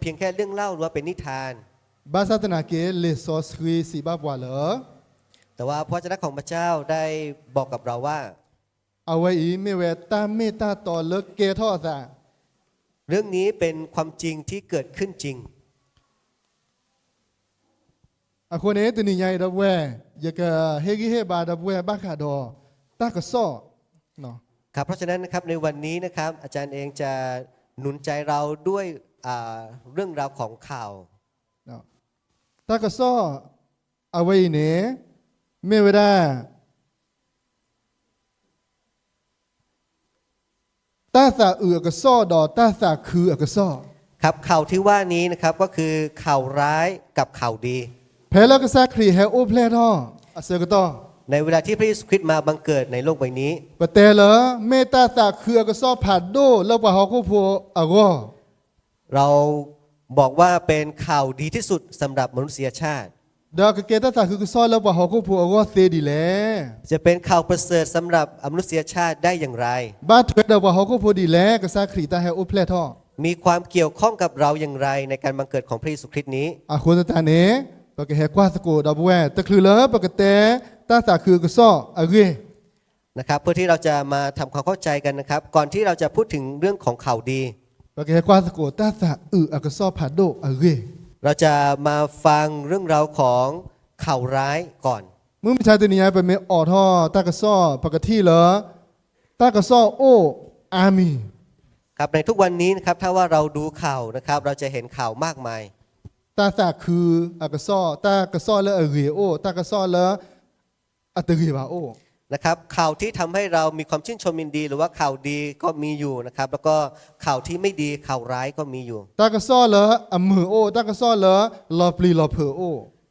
เพียงแค่เรื่องเล่าหรือว่าเป็นนิทานบาสตนาเกเลซอสครีสีบาบวาเหรอแต่ว่าพระเจ้าของพระเจ้าได้บอกกับเราว่าเอาไว้อีเมเวตาเมตาต่อเลิกเกทอซะเรื่องนี้เป็นความจริงที่เกิดขึ้นจริงอะคนเอตนี่ใหญ่ดับแวยากะเฮกิเฮบาดับแวบาคาดอตากะซอเนาะครับเพราะฉะนั้นนะครับในวันนี้นะครับอาจารย์เองจะหนุนใจเราด้วยอ่า เรื่องราวของข่าวเนาะตากะซอเอาไว้เนเมเวดาตาสาอือกะซอดอตาสาคืออกะซอครับข่าวที่ว่านี้นะครับก็คือข่าวร้ายกับข่าวดีเพลกะซาครีเฮโอเพลทออะเซกะตอในเวลาที่พระเยซูคริสต์มาบังเกิดในโลกใบนี้ปะเตเหรอเมตาสาคืออกะซอผัดโดแล้วปะฮอคุโพอะกอ เราบอกว่าเป็นข่าวดีที่สุดสำหรับมนุษยชาติดอกเกตาสาคือกะซอแล้วปะฮอคุโพอะกอเซดีแลจะเป็นข่าวประเสริฐสำหรับมนุษยชาติได้อย่างไรบ้าเทวดาวะฮอคุโพดีแลกะซาครีตาเฮโอเพลทอมีความเกี่ยวข้องกับเราอย่างไรในการบังเกิดของพระเยซูคริสต์นี้อะโคตตาเนปะกะเฮกวาสโกดาบแวตะคือเลอปะกะเตตาสาคือกะซออะเกนะครับเพื่อที่เราจะมาทำความเข้าใจกันนะครับ ก่อนที่เราจะพูดถึงเรื่องของข่าวดี ปะกะเฮกวาสโกตาสาอืออะกะซอผัดโดอะเกเราจะมาฟังเรื่องราวของข่าวร้ายก่อน มึงไม่ใช่ตัวนี้ไปเมออทอตากะซอปะกะที่เหรอตากะซอโออามีครับในทุกวันนี้นะครับถ้าว่าเราดูข่าวนะครับ เราจะเห็นข่าวมากมาย ตาสาคืออากาซอตากะซอเลอะเรโอตากะซอเลอะตะเรบาโอ นะครับข่าวที่ทำให้เรามีความชื่นชมยินดี หรือว่าข่าวดีก็มีอยู่นะครับ แล้วก็ข่าวที่ไม่ดีข่าวร้ายก็มีอยู่ตากะซอเลอะมือโอตากะซอเลลอปลีลอเพอโอ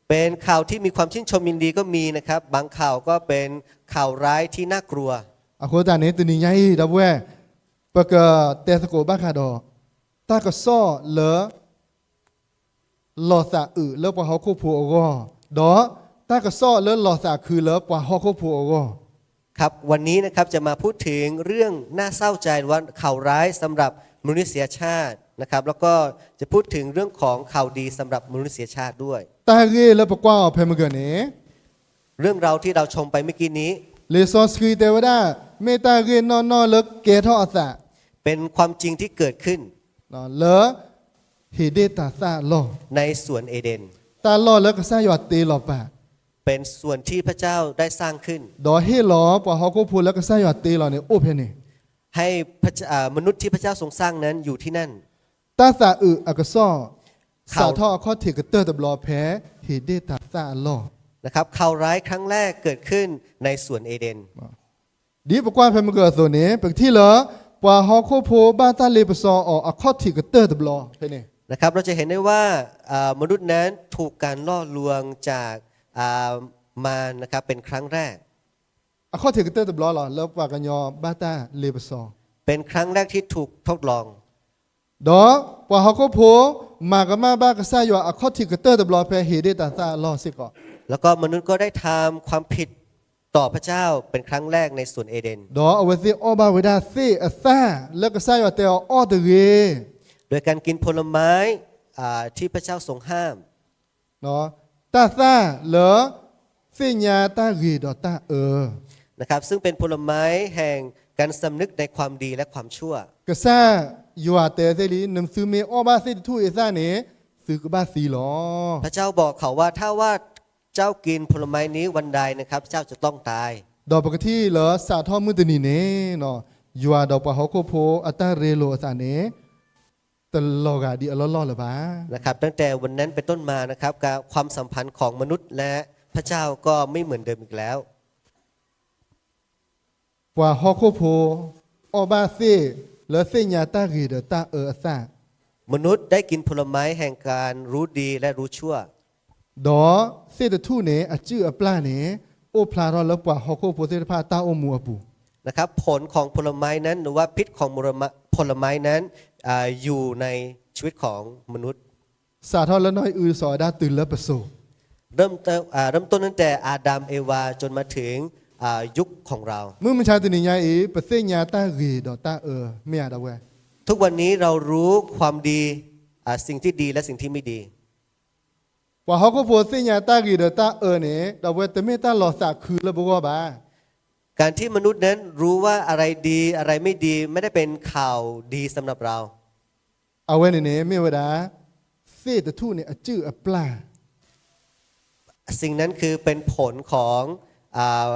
เป็นข่าวที่มีความชื่นชมยินดีก็มีนะครับ บางข่าวก็เป็นข่าวร้ายที่น่ากลัวอะโคตาเนตนี่ใหญ่ดับแวปะกะเตสโกบาคาดอตากะซอเลลอซาอึเลปะฮอโคพูโอโกดอตากะซอเลลอซาคือเลปะฮอโคพูโอโก ครับวันนี้นะครับจะมาพูดถึงเรื่องน่าเศร้าใจหรือว่าข่าวร้ายสำหรับมนุษยชาตินะครับ แล้วก็จะพูดถึงเรื่องของข่าวดีสำหรับมนุษยชาติด้วยตาเรเลปะกวาเพมกะเนเรื่องราวที่เราชมไปเมื่อกี้นี้เลซอสครีเตวดาเมตาเรนอนนอเลเกทอสะเป็นความจริงที่เกิดขึ้นเนาะเลเฮเดตาซาลอในสวนเอเดนตาลอแล้วก็ซายอดเตลอปะ เป็นส่วนที่พระเจ้าได้สร้างขึ้น ดอเฮลอปะฮอโกพูแล้วก็ซายอดเตลอเนี่ยโอเพนนี่ให้พระเจ้าอ่ามนุษย์ที่พระเจ้าทรงสร้างนั้นอยู่ที่นั่นตาซาอึอะกะซอเขาสาทอข้อเทกเตอร์ตับลอแพ้เฮเดตาซาลอนะครับข่าวร้ายครั้งแรกเกิดขึ้นในสวนเอเดน ดีปะกว่าเพมเกอโซเนปกที่เหรอปะฮอโกโพบ้าตาเลปซอออะข้อเทกเตอร์ตับลอเพนนี่นะครับเราจะเห็นได้ว่าอ่ามนุษย์นั้นถูกการล่อลวงจากอ่า มารนะครับเป็นครั้งแรกอะข้อเทกเตอร์ตับลอเหรอแล้วปะกันยอบ้าตาเลปซอเป็นครั้งแรกที่ถูกทดลองดอปะฮอโกโพมากะมาบ้ากะซายออะข้อเทกเตอร์ตับลอแพ้เฮเดตาซาลอสิกอแล้วก็มนุษย์ก็ได้ทำความผิดต่อพระเจ้าเป็นครั้งแรกในสวนเอเดนดอเอาไว้สิออบาเวดาซีอะซาแล้วก็ซายอเตอออเดเรโดยการกินผลไม้อ่าที่พระเจ้าทรงห้ามเนาะ ตาซาเหรอสิญาตาเรดอตาเออนะครับซึ่งเป็นผลไม้แห่งการสำนึกในความดีและความชั่วกะซาอยู่อาเตเซลีนำซื้อเมออบาซิทุเอซาเนซื้อกะบาซีหรอพระเจ้าบอกเขาว่าถ้าว่าเจ้ากินผลไม้นี้วันใดนะครับ เจ้าจะต้องตาย ดอกปกติเหรอสาทอมือตนีเนเนาะอยู่อาดอกปะฮอโคโพอัตาเรโลซาเน ตลอกาดีอลอลละบานะครับตั้งแต่วันนั้นเป็นต้นมานะครับการความสัมพันธ์ของมนุษย์และพระเจ้าก็ไม่เหมือนเดิมอีกแล้วกว่าฮอโคโพอบาซีเหรอสิญาตาเรดอตาเออซามนุษย์ได้กินผลไม้แห่งการรู้ดีและรู้ชั่วดอเซตทุเนอจื้ออปลาเนโอพลารอแล้วกว่าฮอโคโพเซตพาตาโอมัวปูนะครับผลของผลไม้นั้นหรือว่าพิษของผลไม้ผลไม้นั้น อาอยู่ในชีวิตของมนุษย์ สาทอละน้อยอือสอดาตื่นแล้วประโซเริ่มต้นอ่าเริ่มต้นตั้งแต่อาดัมเอวาจนมาถึงอ่ายุคของเรามึงมันชาตินิยาอีปะเซญาตาเรดอตาเออไม่อยากดาเวทุกวันนี้เรารู้ความดีอ่าสิ่งที่ดีและสิ่งที่ไม่ดีว่าเขาก็โพสิญาตากีเดตาเออเนี่ยดอกเวตเมตาหลอสักคือแล้วบอกว่าบ้า การที่มนุษย์นั้นรู้ว่าอะไรดีอะไรไม่ดีไม่ได้เป็นข่าวดีสำหรับเราเอาไว้เนี่ยไม่เวลาเศษทูเนี่ยจื้ออปลาสิ่งนั้นคือเป็นผลของอ่า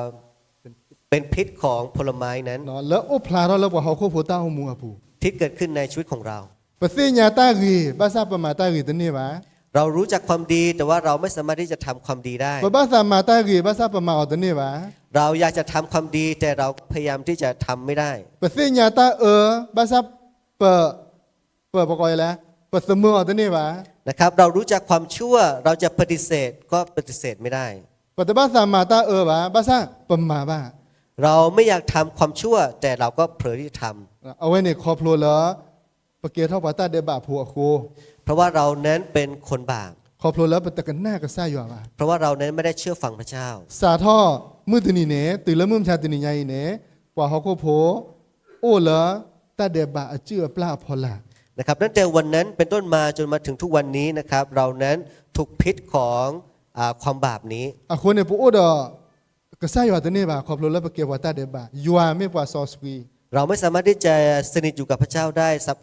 เป็นพิษของผลไม้นั้นเนาะแล้วโอพลาเราแล้วว่าเขาก็โพตาหูมูอปูที่เกิดขึ้นในชีวิตของเราปะเสญาตากีภาษาประมาตากีตัวนี้บ้า เรารู้จักความดีแต่ว่าเราไม่สามารถที่จะทำความดีได้ปะภาษามาตากีภาษาประมาตัวนี้บ้าเราอยากจะทำความดีแต่เราพยายามที่จะทำไม่ได้ปะเสญาตาเออภาษาเปะเปะประกอยแล้วปะเสมอตัวนี้บ้านะครับ เรารู้จักความชั่วเราจะปฏิเสธก็ปฏิเสธไม่ได้ปะภาษามาตาเออบ้าภาษาประมาบ้าเราไม่อยากทำความชั่ว แต่เราก็เผลอที่จะทำเอาไว้ในครอบครัวแล้วปะเกียเท่าปะตาเดบาผัวโค เพราะว่าเรานั้นเป็นคนบาปครอบครัวแล้วปะตะกันหน้าก็ซ่าอยู่อะเพราะว่าเรานั้นไม่ได้เชื่อฟังพระเจ้า สาท่อมือตวนีเนตื่นแล้วมือมชาตวนีใหญ่เนกว่าเขาก็โพโอ้เหรอตาเดบาอจื้อปลาพอละนะครับตั้งแต่วันนั้นเป็นต้นมาจนมาถึงทุกวันนี้นะครับ เรานั้นถูกพิษของอาความบาปนี้อะคนเนี่ยปูโอ้ดอก็ซ่าอยู่ตัวนี้บ่าครอบครัวแล้วปะเกียว่าตาเดบายัวไม่กว่าซอสกี เราไม่สามารถที่จะสนิทอยู่กับพระเจ้าได้สัม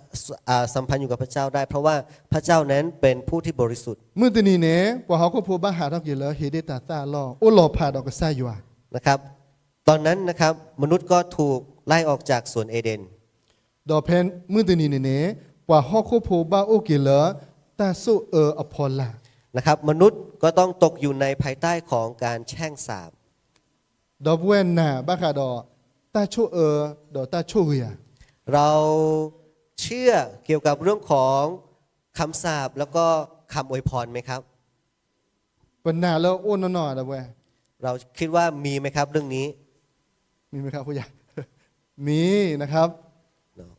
อ่าสัมพันธ์อยู่กับพระเจ้าได้ เพราะว่าพระเจ้านั้นเป็นผู้ที่บริสุทธิ์มือตวนีเนกว่าเขาก็โพบ้าหาทักอยู่แล้วเฮเดตาซาลอโอ้หลอผ่าดอกก็ซ่าอยู่อะนะครับ ตอนนั้นนะครับมนุษย์ก็ถูกไล่ออกจากสวนเอเดน ดอกเพนมือตวนีเนกว่าเขาก็โพบ้าโอเกลอตาโซเอออพอลานะครับ มนุษย์ก็ต้องตกอยู่ในภายใต้ของการแช่งสาปดอกเวนน่ะบ้าขาดอ ตาโชเออดอกตาโชเรียเราเชื่อเกี่ยวกับเรื่องของคำสาปแล้วก็คำอวยพรไหมครับปัญหาแล้วโอ้นอๆดอกเวยเราคิดว่ามีไหมครับเรื่องนี้ มีไหมครับผู้ใหญ่มีนะครับ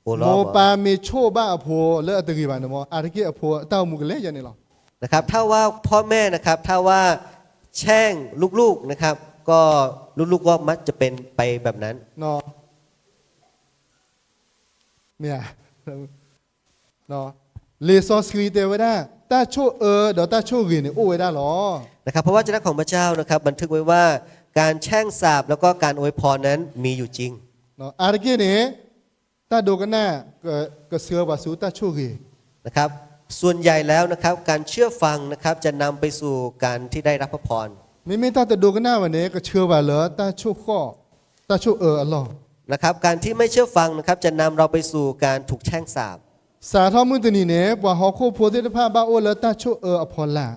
โอ้โมล้อมปาเมโชบ้าอโพเลอะตะกี้บานมออาตะกี้อโพเต้ามุกเล่ยันนี่หรอนะครับถ้าว่าพ่อแม่นะครับ ถ้าว่าแช่งลูกๆนะครับ ก็ลูกๆก็มักจะเป็นไปแบบนั้น เนอเนี่ยนอเลซอสครีเตเวดาตาโชเออเดอตาโชรีเนี่ยโอ้เวดาหรอนะครับเพราะว่าเจ้าของพระเจ้านะครับ บันทึกไว้ว่าการแช่งสาปแล้วก็การอวยพรนั้นมีอยู่จริงเนาะอาตะกี้เนี่ยตาโดกันหน้าก็กเสือบาสูตาโชรีนะครับ ส่วนใหญ่แล้วนะครับ การเชื่อฟังนะครับจะนำไปสู่การที่ได้รับพระพร ไม่ไม่ตาแต่ดูกันหน้าวันนี้ก็เชื่อว่าเหรอตาโชข้อตาโชเอออัลลอฮ์นะครับการที่ไม่เชื่อฟังนะครับจะนำเราไปสู่การถูกแช่งสาปสาทอมือตวนีเนี่ยว่าฮอโคโพธิภาพบ้าโอเลอตาโชเอออพอลลา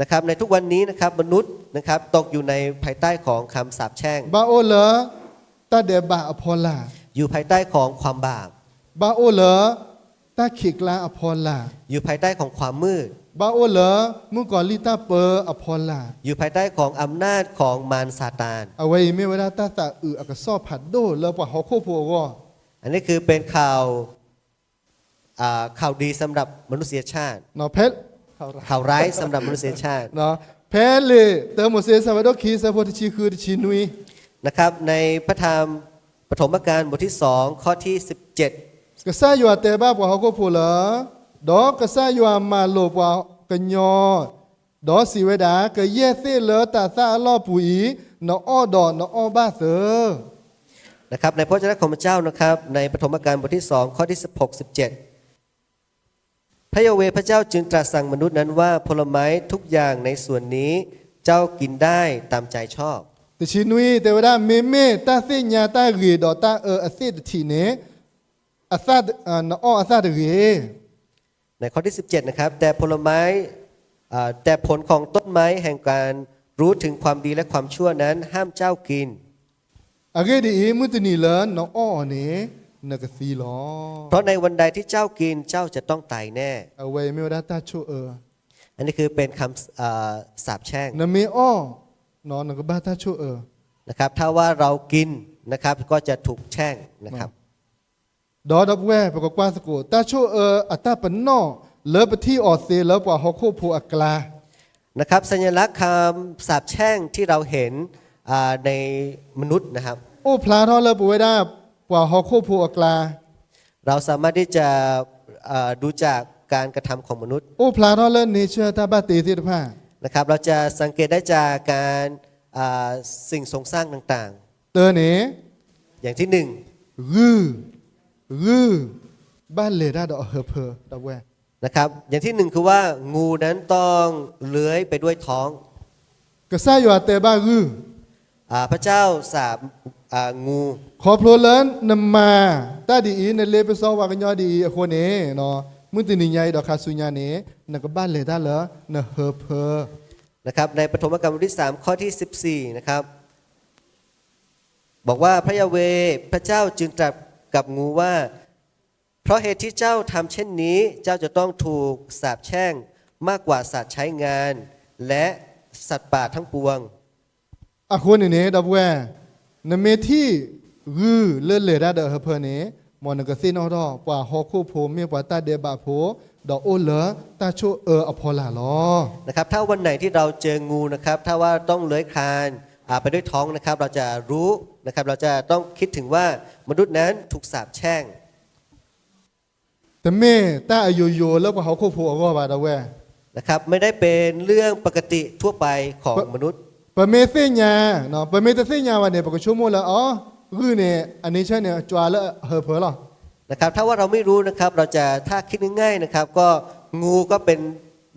นะครับในทุกวันนี้นะครับมนุษย์นะครับตกอยู่ในภายใต้ของคำสาปแช่งบาโอเลอตาเดบาอพอลลาอยู่ภายใต้ของความบาปบาโอเลอ ตาขิกลาอพอลลาอยู่ภายใต้ของความมืดบาโอเลอมุก่อนลิตาเปออพอลลาอยู่ภายใต้ของอำนาจของมารซาตานเอาไว้ไม่เวลาตาตาอืออักษอผัดโดเลอว่าฮอโคโพก็อันนี้คือเป็นข่าวอ่าข่าวดีสำหรับมนุษยชาติเนาะเพชรเขา ra ข่าวร้ายสำหรับมนุษยชาติเนาะเพชรเลยเตอร์โมเสสวาโดคีสะโพธิชีคือชีนุยนะครับในพระธรรมปฐมกาลบทที่สองข้อที่ 17 กษาอยู่อาเตบ้าว่าฮอโคโพเลอดอกกษาอยู่อามาโลว่ากันยอดอสีเวดากะเยเซเลอตาซาลอปุยเนาะอ้อดอเนาะอ้อบ้าเสอนะครับในพระเจ้าของพระเจ้านะครับ ในปฐมกาลบทที่สองข้อที่16 17 พระยาเวห์พระเจ้าจึงตรัสสั่งมนุษย์นั้นว่าผลไม้ทุกอย่างในส่วนนี้เจ้ากินได้ตามใจชอบตชินุยเทวดาเมเมตาเสญาตาเรดอตาเอออเซตทีเน อาซาดอ่าเนาะอ้ออาซาดเรในข้อที่ 17 นะครับ แต่ผลไม้อ่าแต่ผลของต้นไม้แห่งการรู้ถึงความดีและความชั่วนั้น ห้ามเจ้ากินอาเกดีมุตนีเลนเนาะอ้อเนนกสีลอเพราะในวันใดที่เจ้ากินเจ้าจะต้องตายแน่เอาไว้ไม่ว่าตาโชเอออันนี้คือเป็นคำอ่าสาปแช่งนะเมอ้อเนาะนกบ้าตาโชเออนะครับถ้าว่าเรากินนะครับก็จะถูกแช่งนะครับ ดอดับแวปกกว่าสกุตาโชเอออัตตาปนนอเลอปที่ออเซเลอกว่าฮอโคโพอักลานะครับสัญลักษณ์คำสาปแช่งที่เราเห็นอ่าในมนุษย์นะครับโอ้พลาทอเลอปไว้ได้กว่าฮอโคโพอักลา เราสามารถที่จะอ่าดูจากการกระทำของมนุษย์โอ้พลาทอเลเนเชอร์ตาบาตีที่ผ้านะครับเราจะสังเกตได้จากการอ่าสิ่งทรงสร้างต่างเตอเนๆอย่างที่หนึ่งรื้อ รื้อบ้านเลด้าดอกเฮอเพอดอกแวนะครับ อย่างที่หนึ่งคือว่างูนั้นต้องเลื้อยไปด้วยท้องกษาอยู่อาเตบ้ารื้ออาพระเจ้าสาบอ่างูขอโปรเลนนำมาตาดีอีในเลเปซอวากันยอดีอีคนเอเนาะมึงตินิยายดอกคาสุญญาเนนักบ้านเลด้าเหรอเนเฮอเพอนะครับในปฐมกาลบทที่ 3 ข้อที่ 14 นะครับ บอกว่าพระยาเวห์พระเจ้าจึงตรัส กับงูว่า เพราะเหตุที่เจ้าทำเช่นนี้ เจ้าจะต้องถูกสาปแช่งมากกว่าสัตว์ใช้งาน และสัตว์ป่าทั้งปวงอะคนเนดอกแวนเมที่รื้อเลเลด้าดอกเฮอเพอเนมอนกสินอดอปว่าฮอคูโพเมียปว่าตาเดบาโพดอกโอเลอตาโชเอออพอลาลอนะครับถ้าวันไหนที่เราเจองูนะครับ ถ้าว่าต้องเลื้อยคลานอ่าไปด้วยท้องนะครับ เราจะรู้ นะครับ เราจะต้องคิดถึงว่ามนุษย์นั้นถูกสาปแช่งแต่แม่ตาอายุโยแล้วก็เขาคูโพก็บาดอกแวนะครับ ไม่ได้เป็นเรื่องปกติทั่วไปของมนุษย์ปะเมเสญาเนาะปะเมตเสญาวันเนี่ยปะกชั่วโมงแล้วอ๋อรื้อเนี่ยอันนี้ใช่เนี่ยจวาแล้วเฮอเพอหรอนะครับถ้าว่าเราไม่รู้นะครับเราจะถ้าคิดง่ายๆนะครับ ก็งูก็เป็น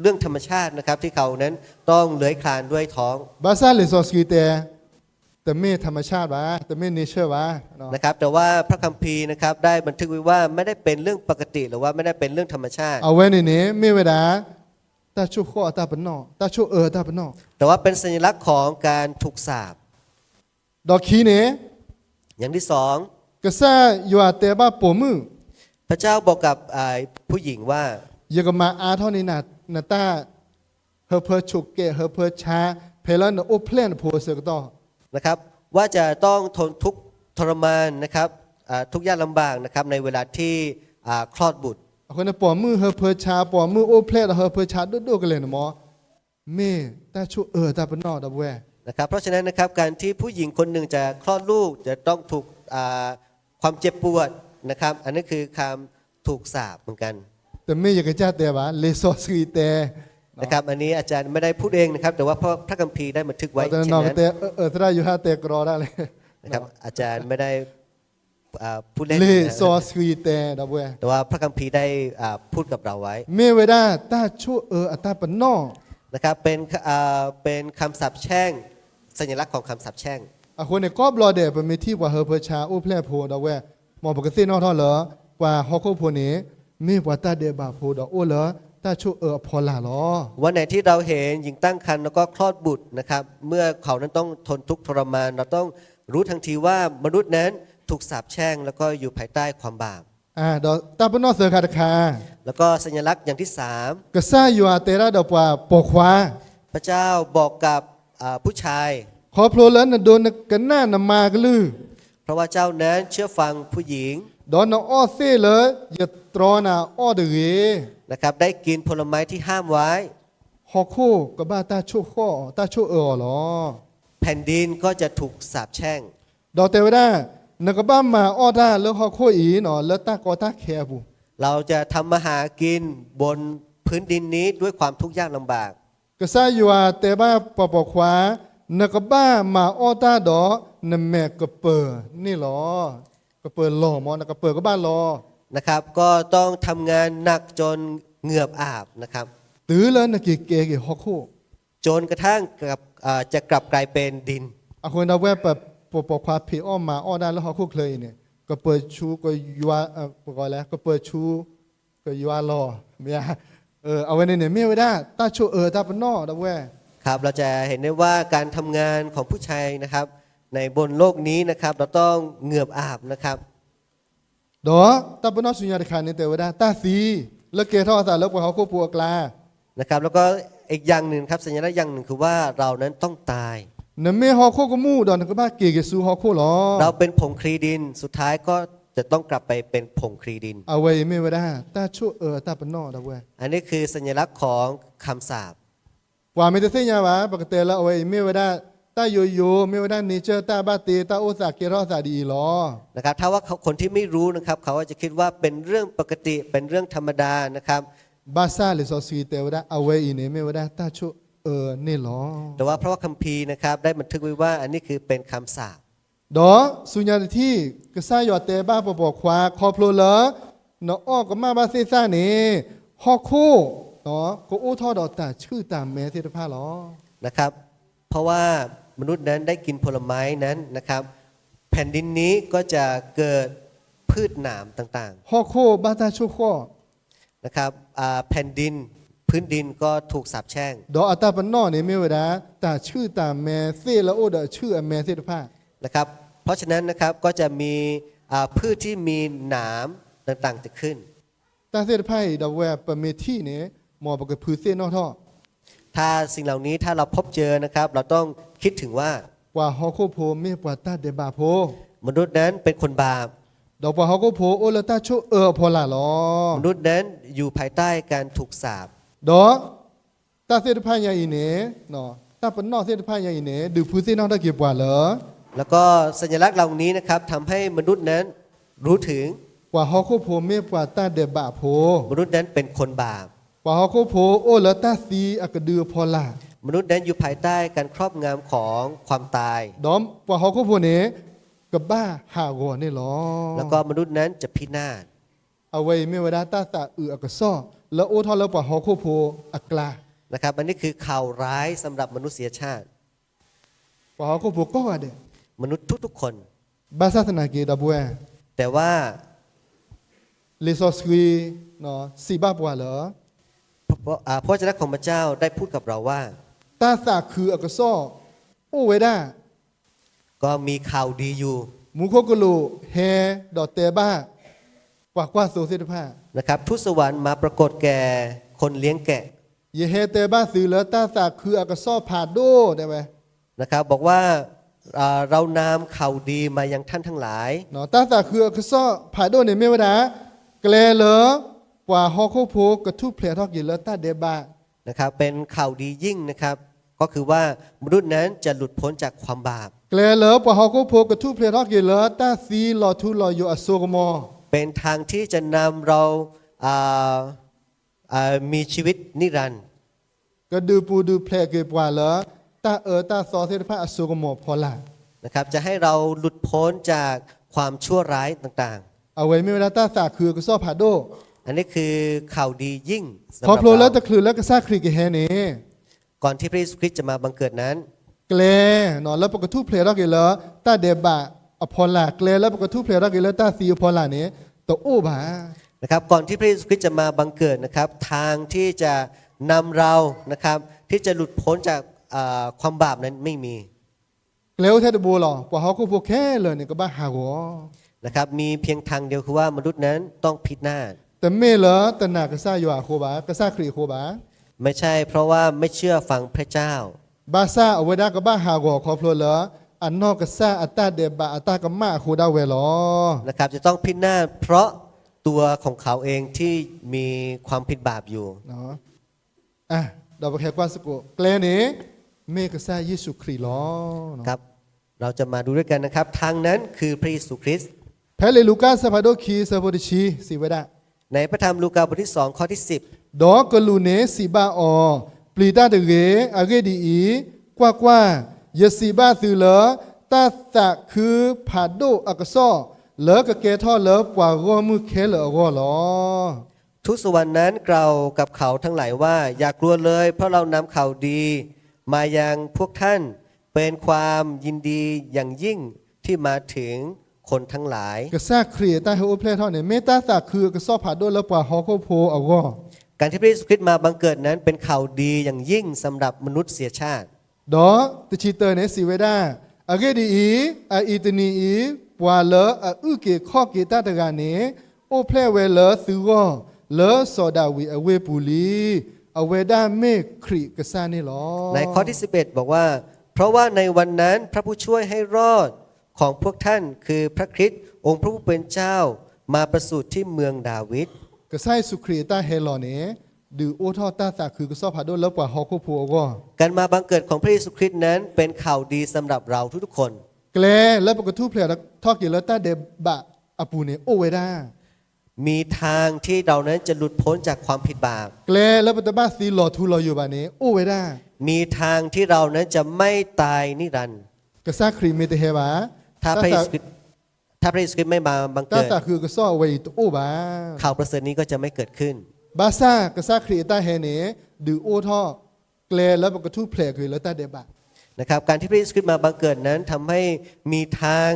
เรื่องธรรมชาตินะครับที่เขานั้นต้องเลื้อยคลานด้วยท้องบาซาเลซอสกีแต่ แต่ไม่ธรรมชาติวะแต่ไม่เนเชอร์วะเนาะนะครับแต่ว่าพระคัมภีร์นะครับได้บันทึกไว้ว่าไม่ได้เป็นเรื่องปกติหรือว่าไม่ได้เป็นเรื่องธรรมชาติ เอาไว้ในนี้ไม่เวลาตาชูข้อตาปนนอตาชูเออตาปนนอแต่ว่าเป็นสัญลักษณ์ของการถูกสาปดอกขีเนี่ยอย่างที่สองกษาอยู่อาเตบ้าปมือพระเจ้าบอกกับอ่าผู้หญิงว่ายกมาอาเท่านี้นานาตาเฮอเพอฉุกเกเฮอเพอชาเพลันโอเพลนโพเสกต่อ นะครับ ว่าจะต้องทนทุกข์ทรมานนะครับอ่าทุกข์ยากลำบากนะครับในเวลาที่อ่าคลอดบุตรคนน่ะปอมือเฮอเพอชาปอมือโอเพลนเฮอเพอชาดุดๆกันเลยนะหมอเมตาชูเออตาปนนอดอกแวนะครับเพราะฉะนั้นนะครับการที่ผู้หญิงคนหนึ่งจะคลอดลูกจะต้องถูกอ่าความเจ็บปวดนะครับ อันนี้คือคำถูกสาปเหมือนกัน แต่ไม่อยากจะจ้าแต่ว่าเลซอสกีแต่ นะครับอันนี้อาจารย์ไม่ได้พูดเองนะครับ แต่ว่าพระพระคัมภีร์ได้บันทึกไว้แต่เช่นนอกนั้นแต่เออเออถ้าได้อยู่ห้าแต่กรอได้เลยนะครับอาจารย์ไม่ได้อ่าพูดเล่นเลนะซอสกีแต่ดอกแวแต่ว่าพระคัมภีร์ได้อ่าพูดกับเราไว้ เมเวดาตาชูเอออัตาปนนอนะครับเป็นอ่าเป็นคำสาปแช่งสัญลักษณ์ของคำสาปแช่งอะคนเนี่ยก็บลอเดเป็นมีที่ว่าเฮอเพอชาโอเพลโพดอกแวหมอปกตินอท่อเหรอว่าฮอกโคโพนี้มีว่าตาเดบาโพดอกโอเหรอ ตาชูเออพอลาลอวันไหนที่เราเห็นหญิงตั้งครรภ์แล้วก็คลอดบุตรนะครับ เมื่อเขานั้นต้องทนทุกข์ทรมาน เราต้องรู้ทันทีว่ามนุษย์นั้นถูกสาปแช่งแล้วก็อยู่ภายใต้ความบาปอ่าดอกตาปนนอเสือคาตคาแล้วก็สัญลักษณ์อย่างที่สามกษาอยู่อาเตระดอกว่าปกขวาพระเจ้าบอกกับอ่าผู้ชาย ขอโปรเลนน่ะโดนกันหน้านำมากลือเพราะว่าเจ้านั้นเชื่อฟังผู้หญิง ดอนอ้อเซ่เลยอย่าตรอนาอ้อเดเรนะครับได้กินผลไม้ที่ห้ามไว้ฮอกโคกับบ้าตาชูข้อตาชูเออหรอแผ่นดินก็จะถูกสาปแช่งดอกเตวดานักบ้ามาอ้อดาแล้วฮอกโคอีเนาะแล้วตากอตาแคบุเราจะทำมาหากินบนพื้นดินนี้ด้วยความทุกข์ยากลำบากกษาอยู่อาเตบ้าปอปอขวานักบ้ามาอ้อตาดอนแม่กระเปอนี่หรอกระเปอหล่อมอนักกระเปอก็บ้านหรอ นะครับ ก็ต้องทำงานหนักจนเหงื่อบอาบนะครับ ตื้อแล้วนักเกเกเกฮอกโคจนกระทั่งกับอ่าจะกลับกลายเป็นดิน อะคนเอาแวบแบบปอปอขวาเพอ้อมมาอ้อดาแล้วฮอกโคเคยเนี่ยก็เปิดชูก็ยัวเอ่อก็แล้วก็เปิดชูก็ยัวรอเมียเออเอาไว้ในเนี่ยเมียไว้ได้ตาชูเออตาปนนอดอกแว ครับเราจะเห็นได้ว่าการทำงานของผู้ชายนะครับ ในบนโลกนี้นะครับ เราต้องเหงื่อบอาบนะครับ ดอตาปนอสุญญาตคานี่แต่ว่าได้ตาสีแล้วเกทอสาแล้วกว่าเขาโคปัวกลานะครับ แล้วก็อีกอย่างหนึ่งครับสัญลักษณ์อย่างหนึ่งคือว่าเรานั้นต้องตายนเมฮอโคก็มู่ดอนก็บ้าเกเกซูฮอโคหรอเราเป็นผงคลีดินสุดท้ายก็จะต้องกลับไปเป็นผงคลีดินเอาไว้ไม่ไว้ได้ตาชูเออตาปนอดอกแวอันนี้คือสัญลักษณ์ของคำสาปว่าไม่ได้เสียยาวะปกติแล้วเอาไว้ไม่ไว้ได้ ตาโยโย่ไม่ไว้ได้เนเจอร์ตาบาเตตาโอซาเกรอซาดีหรอนะครับถ้าว่าเขาคนที่ไม่รู้นะครับ เขาอาจจะคิดว่าเป็นเรื่องปกติเป็นเรื่องธรรมดานะครับบาซาเลยซอสีเตวดาเอาไว้อีเนเมวดาตาชุเออนี่หรอแต่ว่าเพราะว่าคัมภีร์นะครับ ได้บันทึกไว้ว่าอันนี้คือเป็นคำสาปดอสุญญาที่กษายอเตบ้าปบอกควาคอโพลเลเนาะอ้อก็มาบาเซซ่านี่ฮอคู่เนาะก็อู้ทอดอตาชื่อตามแม่เทศภาหรอนะครับ เพราะว่า มนุษย์นั้นได้กินผลไม้นั้นนะครับ แผ่นดินนี้ก็จะเกิดพืชหนามต่างฮอคู่บาตาชุข้อๆนะครับอ่าแผ่นดินพื้นดินก็ถูกสาปแช่งดออัตตาปนนอนี่เมวดาตาชื่อตามแม่เซละโอดอชื่อแม่เทศภานะครับ เพราะฉะนั้นนะครับก็จะมีอ่าพืชที่มีหนามต่างๆจะขึ้นตาเทศภาดอแวปะเมที่เนี่ยหมอปกพือเซนอท่อ ถ้าสิ่งเหล่านี้ถ้าเราพบเจอนะครับ เราต้องคิดถึงว่าว่าฮอโคโพเมปวาตาเดบาโพมนุษย์นั้นเป็นคนบาปดอกว่าฮอโคโพโอละตาชุเออพอละหรอมนุษย์นั้นอยู่ภายใต้การถูกสาปดอตาเสดพายาอีเนเนาะตาปนนอเสดพายาอีเนดูผู้เสนอตะเกียบว่าเหรอแล้วก็สัญลักษณ์เหล่านี้นะครับทำให้มนุษย์นั้นรู้ถึงว่าฮอโคโพเมปว่าตาเดบะโพมนุษย์นั้นเป็นคนบาป ว่าฮอโคโพโอละตาซีอะกะดือพอละมนุษย์นั้นอยู่ภายใต้การครอบงำของความตาย ดอมว่าฮอโคโพเนกะบ้าหากอนี่หรอแล้วก็มนุษย์นั้นจะพินาศเอาไว้เมวดาตาสะอืออะกะซ้อแล้วโอทอแล้วว่าฮอโคโพอักลานะครับอันนี้คือข่าวร้ายสำหรับมนุษยชาติว่าฮอโคโพก็ว่าเดมนุษย์ทุกๆคนบาศาสนาเกดาบวยแต่ว่าเลซอสกีเนาะสีบาบว่าเหรอ พระพระอ่าพระเจ้าของพระเจ้าได้พูดกับเราว่า ตาสะคืออะกะซ้อโอเวดาก็มีข่าวดีอยู่มูโคกุลูเฮดอเตบ้ากว่ากว่าโซเซตผ้านะครับทูตสวรรค์มาปรากฏแก่คนเลี้ยงแกะเยเฮเตบ้าสื่อเลอตาสาคืออากาซอผาโดได้ไหมนะครับบอกว่าอ่าเรานำข่าวดีมายังท่านทั้งหลายเนาะตาสาคืออากาซอผาโดเนี่ยไม่ว่าดาแกลเลอ กว่าฮอโคโพกระทุบเพลทอกยิเลอตาเดบานะครับเป็นข่าวดียิ่งนะครับ ก็คือว่ามนุษย์นั้นจะหลุดพ้นจากความบาปแกลเลอกว่าฮอโคโพกระทุบเพลทอกยิเลอตาซีลอทุลอโยอโซกมอเป็นทางที่จะนำเราอ่าอ่ามีชีวิตนิรันดร์ก็ดูปูดูเพลเกบว่าเลอตาเออตาซอเซตผ้าอโซกมอพอละนะครับจะให้เราหลุดพ้นจากความชั่วร้ายต่างเอาไว้ไม่เวลาตาสาคืออากาซอผาโดๆ อันนี้คือข่าวดียิ่งสำหพอรับโผล่แล้วเราตะคลือแล้วก็ซาครีกเฮเนก่อนที่พระเยซูคริสต์จะมาบังเกิดนั้นเกลเนาะแล้วปกทุเพลรักเกลอตาเดบะอพอลาเกลแล้วปกทุเพลรักเกลอตาซีอพอลาเนี่ยตัวโอ้บานะครับก่อนที่พระเยซูคริสต์จะมาบังเกิดนะครับ ทางที่จะนำเรานะครับ ที่จะหลุดพ้นจากอ่าความบาปนั้นไม่มีเกลวเทดบูหรอปะเขาคูพวกแค่เลยเนี่ยก็บ้าหาหัวนะครับมีเพียงทางเดียวคือว่ามนุษย์นั้นต้องพินาศ แต่เมเหรอแต่หนากระซ่าอยู่อาโคบากระซ่าครีโคบาไม่ใช่เพราะว่าไม่เชื่อฟังพระเจ้า บาซ่าเอาไว้ได้ก็บ้าหาหัวคอพลเหรออันนอกกระซ่าอัตตาเดบะอัตตากะมาโคดาเวหรอนะครับ จะต้องพินาศเพราะตัวของเขาเองที่มีความผิดบาปอยู่เนาะอะเราไปแค่กว่าสกุเกลเนี่ยเมกระซ่าเยซูครีหรอเนาะครับ เราจะมาดูด้วยกันนะครับ ทางนั้นคือพระเยซูคริสต์แพเลลูกาสพาโดคีสโพดิชีสิเวดา ในพระธรรมลูกาบทที่2ข้อที่ดอกกลูเนสีบาออปลีตาเดเกอาเกดีอีกว่ากว่ายสีบาสือเหลอตาสะคือผาโดอักษอเหลอกะเกทอเหลอปว่ารอมือเคเหลอรอหรอ10ทุตสวรรค์นั้นกล่าวกับเขาทั้งหลายว่าอย่ากลัวเลย เพราะเรานำข่าวดี มายังพวกท่านเป็นความยินดีอย่างยิ่งที่มาถึง คนทั้งหลายกะซาครีตาเฮโอเพลทอเนี่ยเมตาสะคือกะซอผาโดแล้วปว่าฮอโคโพอรอการที่พระเยซูคริสต์มาบังเกิดนั้นเป็นข่าวดีอย่างยิ่งสำหรับมนุษยชาติดอตชิเตอร์เนสีเวดาอาเกดีอีอาอีตนีอีปว่าเหลออาอึเกข้อเกตาตะกาเนโอเพลเวเหลอสือรอเหลอโซดาวีอเวปูลีอเวดาเมครีกะซานี่หรอในข้อที่ 11 บอกว่า เพราะว่าในวันนั้นพระผู้ช่วยให้รอด ของพวกท่านคือพระคริสต์องค์พระผู้เป็นเจ้ามาประสูติที่เมืองดาวิดกะไซสุครีตาเฮลอเนดูโอทอตาสาคือกะซอผาโดแล้วปว่าฮอโคโพอรอการมาบังเกิดของพระเยซูคริสต์นั้นเป็นข่าวดีสำหรับเราทุกๆคนแกลแล้วปกทูเพลทอกเกลอตาเดบะอปูเนโอเวดามีทางที่เรานั้นจะหลุดพ้นจากความผิดบาปเกลแล้วปตบ้าสีหล่อทูหล่ออยู่บานี้โอ้ไว้ได้มีทางที่เรานั้นจะไม่ตายนิรันดร์กษัตริย์ครีมเมตเฮบา ถ้าพระเยซูคริสต์ถ้าพระเยซูคริสต์ไม่มาบังตาเกิดตาคือกษัตริย์ไว้ตัวโอ้บาข่าวประเสริฐนี้ก็จะไม่เกิดขึ้นบาซ่ากษัตริย์ครีตาเฮเนดูโอท่อเกลแล้วปกทุเพลคือแล้วตาเดบะนะครับการที่พระเยซูคริสต์มาบังเกิดนั้นทำให้มีทาง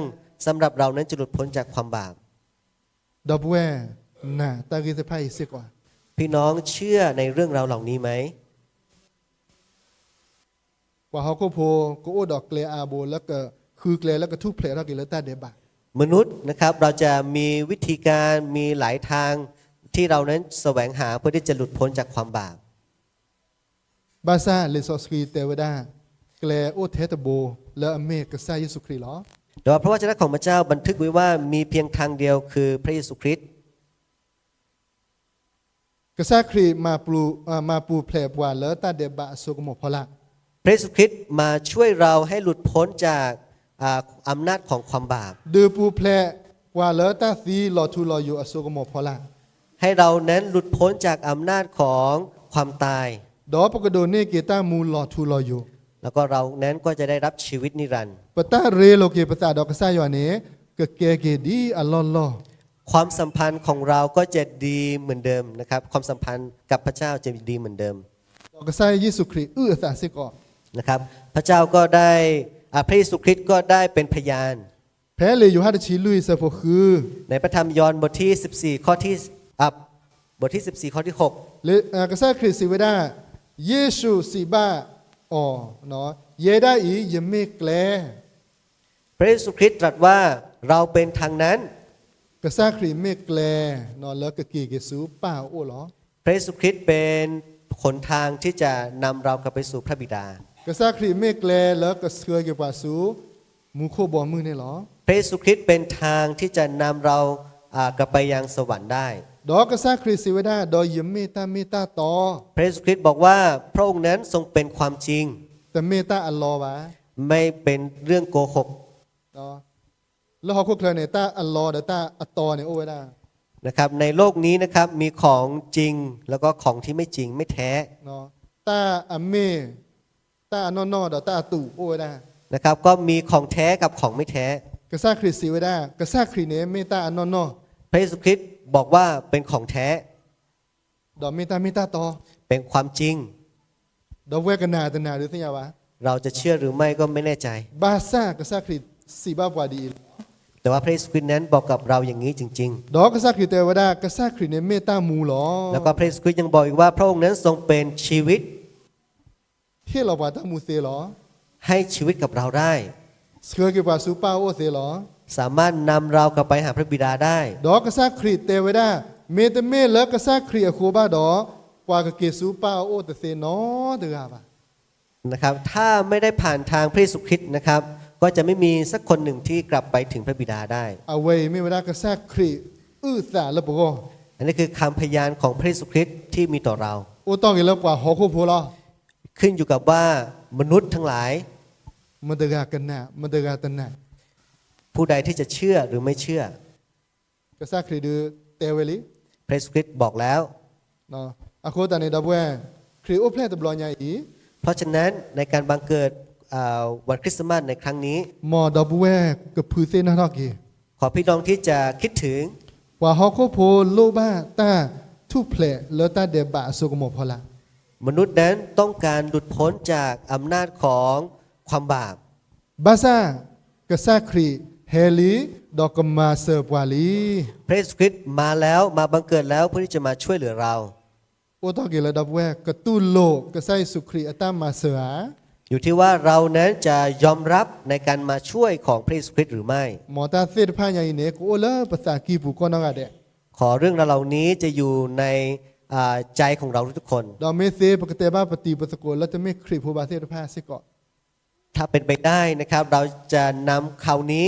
สำหรับเรานั้นจะหลุดพ้นจากความบาปดอบเวน่ะตากิสไพสิกว่าพี่น้องเชื่อในเรื่องราวเหล่านี้ไหมว่าเขาก็โพก็โอ้ด อกเกลอาโบแล้วก็คือเกลแล้วก็ทุเพลแล้วก็แล้วตาเดบะมนุษย์นะครับเราจะมีวิธีการมีหลายทางที่เรานั้นแสวงหาเพื่อที่จะหลุดพ้นจากความบาปบาซ่าเลสอสกีเตวดาเกลโอเทตโบ แล้วอเมกษัตริย์เยซูคริสต์หรอแต่ว่าพระวจนะของพระเจ้าบันทึกไว้ว่ามีเพียงทางเดียวคือพระเยซูคริสต์กษัตริย์ครีมาปลูอ่ามาปูเพลบว่าแล้วตาเดบะสุกโมพละพระเยซูคริสต์มาช่วยเราให้หลุดพ้นจาก อ่าอำนาจของความบาปดูปูเพลว่าแล้วตาสีหลอทูหลออยู่อสุกโมพละให้เรานั้นหลุดพ้นจากอำนาจของความตายดอปกโดเนเกตามูหลอทูหลออยู่แล้วก็เรานั้นก็จะได้รับชีวิตนิรันดร์ปตาเรโลเกปตาดอกกษัตริย์อยู่อันนี้ก็เกเกดีอัลลอฮ์ลอความสัมพันธ์ของเราก็จะดีเหมือนเดิมนะครับ ความสัมพันธ์กับพระเจ้าจะดีเหมือนเดิมดอกกษัตริย์เยซูคริสต์อื้อสาสิกอนะครับ พระเจ้าก็ได้อ่า พระเยซูคริสต์ก็ได้เป็นพยานแพ้เลยอยู่ฮัดชีลุยเซโฟคือในพระธรรมยอห์นบทที่ 14 ข้อที่อะบทที่ 14 ข้อที่เลอ่ากษัตริย์คริสต์สิเวดาเยซูสิบาอ๋อเนาะเยดาอียเมเกล6พระเยซูคริสต์ตรัสว่าเราเป็นทางนั้นกษัตริย์คริสต์เมเกลเนาะแล้วก็กีเกสูป้าโอ้เหรอพระเยซูคริสต์เป็นหนทางที่จะนำเรากลับไปสู่พระบิดา กษัตริย์คริสต์เมเกลแล้วก็เสือเกว่าสูมูโคบอมือเนี่ยเหรอพระเยซูคริสต์เป็นทางที่จะนำเราอ่ากลับไปยังสวรรค์ได้ดอกกษัตริย์คริสต์สิเวดาดอยยเมตาเมตาต่อพระเยซูคริสต์บอกว่าพระองค์นั้นทรงเป็นความจริง แต่เมตาอัลลอฮ์วะไม่เป็นเรื่องโกหกเนาะแล้วเขาคุกเคลเนี่ยตาอัลลอฮ์เดยวตาอัตตอเนี่ยโอ้ไว้ได้นะครับในโลกนี้นะครับมีของจริงแล้วก็ของที่ไม่จริงไม่แท้เนาะตาอัมเม ตาอันนอนอเดยวตาอัตตุโอ้ไว้ได้นะครับ ก็มีของแท้กับของไม่แท้กษัตริย์คริสต์สิเวดากษัตริย์คริสต์เนี่ยเมตาอันนอนอพระเยซูคริสต์บอกว่าเป็นของแท้ ดอกเมตาเมตาต่อเป็นความจริง ดอกเวกนาตนาหรือสัญญาวะเราจะเชื่อหรือไม่ก็ไม่แน่ใจ บาซ่ากษัตริย์คริสต์สิบาบวาดีแต่ว่าพระเยซูคริสต์นั้นบอกกับเราอย่างนี้จริงดอกกษัตริย์คริสต์เทวดากษัตริย์คริสต์เนี่ยเมตตามูหรอๆแล้วก็พระเยซูคริสต์ยังบอกอีกว่าพระองค์นั้นทรงเป็นชีวิต เที่เราว่าตามูเซหรอ ให้ชีวิตกับเราได้เสือเกี่ยวกับซูเปาโอเซหรอ สามารถนำเรากลับไปหาพระบิดาได้ ดอกกษัตริย์คริสต์เทวดาเมตเมแล้วกษัตริย์คริสต์โคบาดอกกว่ากะเกซูเปาโอเตเซนอเดือบะนะครับ ถ้าไม่ได้ผ่านทางพระเยซูคริสต์นะครับ ก็จะไม่มีสักคนหนึ่งที่กลับไปถึงพระบิดาได้เอาไว้ไม่เวลากษัตริย์คริสต์อื้อสาละปโกอันนี้คือคำพยานของพระเยซูคริสต์ที่มีต่อเราโอต้องกันแล้วกว่าหอโคโพลอ ขึ้นอยู่กับว่ามนุษย์ทั้งหลายมันเดกากันนะมันเดกาตันนะผู้ใดที่จะเชื่อหรือไม่เชื่อกษัตริย์คริสต์ดูเตเวลิพระเยซูคริสต์บอกแล้วเนาะอะโคตาในดับเวคริสต์โอเพลตบลอญาอีเพราะฉะนั้นในการบังเกิดอ่าวันคริสต์มาสในครั้งนี้มอดับเวกับพือเซนาทอกกีขอพี่น้องที่จะคิดถึงว่าฮอกโคโพโลบ้าตาทุเพลเลตาเดบะสุกโมพละมนุษย์นั้นต้องการหลุดพ้นจากอำนาจของความบาปบาซากษัตริย์คริสต์เฮลีดอกกมาเซอร์ปวาลีพระเยซูคริสต์มาแล้วมาบังเกิดแล้วเพื่อที่จะมาช่วยเหลือเราโอตอกิเลดับเวกระตุ้นโลกกษัตริย์สุคริสต์อตามาเซอร์อยู่ที่ว่าเรานั้นจะยอมรับในการมาช่วยของพระเยซูคริสต์หรือไม่หมอตาเซตพายาอิเนกโอเลภาษากีบุกอนกาเดขอเรื่องราวเหล่านี้จะอยู่ในอ่า ใจของเราทุกๆคนดอเมเซปกเตบ้าปฏิปสโกแล้วจะไม่คริผู้บาเซตพาสิกอถ้าเป็นไปได้นะครับ เราจะนำข่าวนี้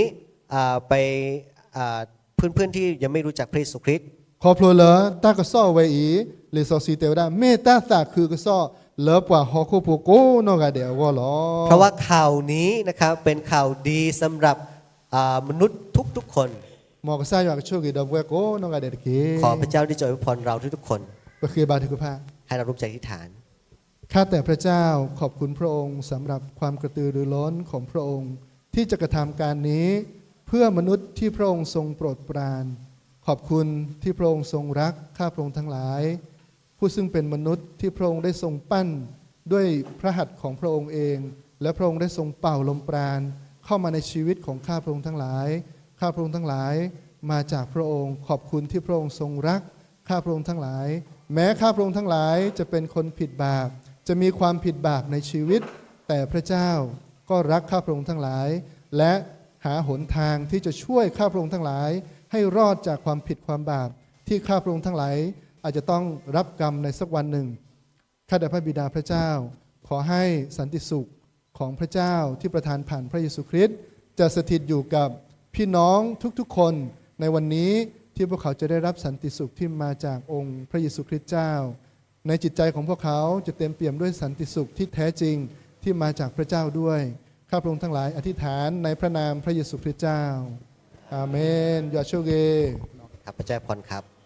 อ่าไปอ่าเพื่อนๆที่ยังไม่รู้จักพระเยซูคริสต์ขอพลเลอตากระซ้อไว้อีเลซอซีเตวดาเมตตาสาคือกระซ้อเลปว่าฮอโคโปโกนกาเดวอลอเพราะว่าข่าวนี้นะครับเป็นข่าวดีสำหรับอ่ามนุษย์ทุกๆคนหมอกษาอยู่กับโชคดีดอกเวโกน้องกาเด็ดเกขอพระเจ้าที่จะอวยพรเราทุกๆคน ก็คือบาทุกภาให้เราร่วมใจอธิษฐาน ข้าแต่พระเจ้าขอบคุณพระองค์สำหรับความกระตือรือร้นของพระองค์ ที่จะกระทำการนี้ เพื่อมนุษย์ที่พระองค์ทรงโปรดปราน ขอบคุณที่พระองค์ทรงรักข้าพระองค์ทั้งหลาย ผู้ซึ่งเป็นมนุษย์ที่พระองค์ได้ทรงปั้นด้วยพระหัตถ์ของพระองค์เอง และพระองค์ได้ทรงเป่าลมปราณ เข้ามาในชีวิตของข้าพระองค์ทั้งหลาย ข้าพระองค์ทั้งหลายมาจากพระองค์ ขอบคุณที่พระองค์ทรงรักข้าพระองค์ทั้งหลาย แม้ข้าพระองค์ทั้งหลายจะเป็นคนผิดบาป จะมีความผิดบาปในชีวิต แต่พระเจ้าก็รักข้าพระองค์ทั้งหลาย และหาหนทางที่จะช่วยข้าพระองค์ทั้งหลาย ให้รอดจากความผิดความบาป ที่ข้าพระองค์ทั้งหลาย อาจจะต้องรับกรรมในสักวันหนึ่งข้าแต่พระบิดาพระเจ้า ขอให้สันติสุขของพระเจ้าที่ประทานผ่านพระเยซูคริสต์จะสถิตอยู่กับพี่น้องทุกๆคนในวันนี้ ที่พวกเขาจะได้รับสันติสุขที่มาจากองค์พระเยซูคริสต์เจ้า ในจิตใจของพวกเขาจะเต็มเปี่ยมด้วยสันติสุขที่แท้จริงที่มาจากพระเจ้าด้วยข้าพระองค์ทั้งหลายอธิษฐานในพระนามพระเยซูคริสต์เจ้าอาเมนยาโชเกครับพระเจ้าอวยพรครับ